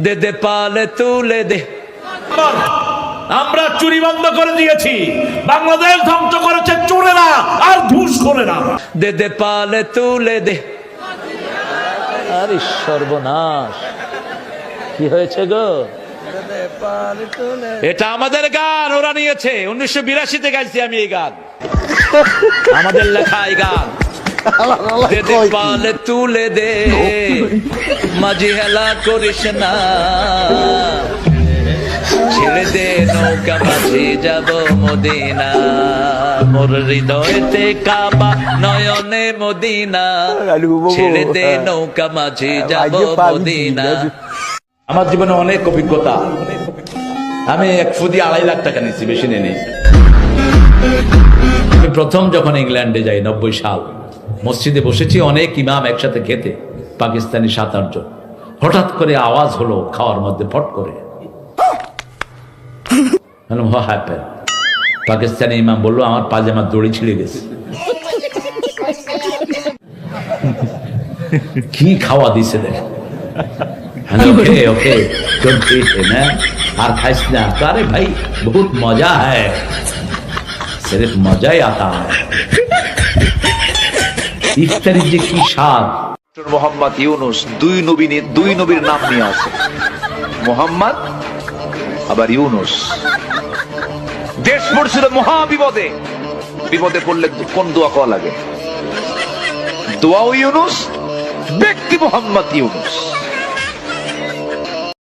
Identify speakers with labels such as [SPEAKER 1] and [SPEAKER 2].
[SPEAKER 1] দে দে পালে তুলে দে।
[SPEAKER 2] আমরা চুরি বন্ধ করে দিয়েছি। বাংলাদেশ ধ্বংস করেছে চোরেরা আর ঘুষ করে না
[SPEAKER 1] দে দে পালে তুলে দে। আরে সর্বনাশ। কি হয়েছে গো? এটা আমাদের গান ওরা নিয়েছে। উনিশশো বিরাশিতে গাইছি আমি এই গান। আমাদের লেখা এই গান। পালে তুলে দে। মাঝি হেলা করিস না। ছেড়ে দে নৌকা মাঝি যাব মদিনা। মোর হৃদয়তে কাবা নয়নে মদিনা। ছেড়ে দে নৌকা মাঝি যাব মদিনা। আমার জীবনে অনেক অভিজ্ঞতা। আমি এক ফুদি আড়াই লাখ টাকা নিচ্ছি বেশি নেই। আমি প্রথম যখন ইংল্যান্ডে যাই নব্বই সাল। মসজিদে বসেছি, অনেক ইমাম একসাথে খেতে পাকিস্তানি সাত আটজন হঠাৎ করে আওয়াজ হলো খাওয়ার মধ্যে, ফট করে। পাকিস্তানি ইমাম বলল, আমার পাজামার দড়ি ছিঁড়ে গেছে। কি খাওয়া দিছে দেখ। ওকে ওকে আর খাইস না। আরে ভাই, বহুত মজা হ্যাঁ। সিফ মজাই আতা হ্যাঁ। ইফতারির যে কি স্বাদ?
[SPEAKER 3] মোহাম্মদ ইউনুস দুই নবী দুই নবীর নাম নিয়ে আছে। মোহাম্মদ, আবার ইউনুস। দেশ পড়ছিল মহা বিপদে বিপদে পড়লে কোন দোয়া করা লাগে? দোয়াও ইউনুস, ব্যক্তি মোহাম্মদ ইউনুস।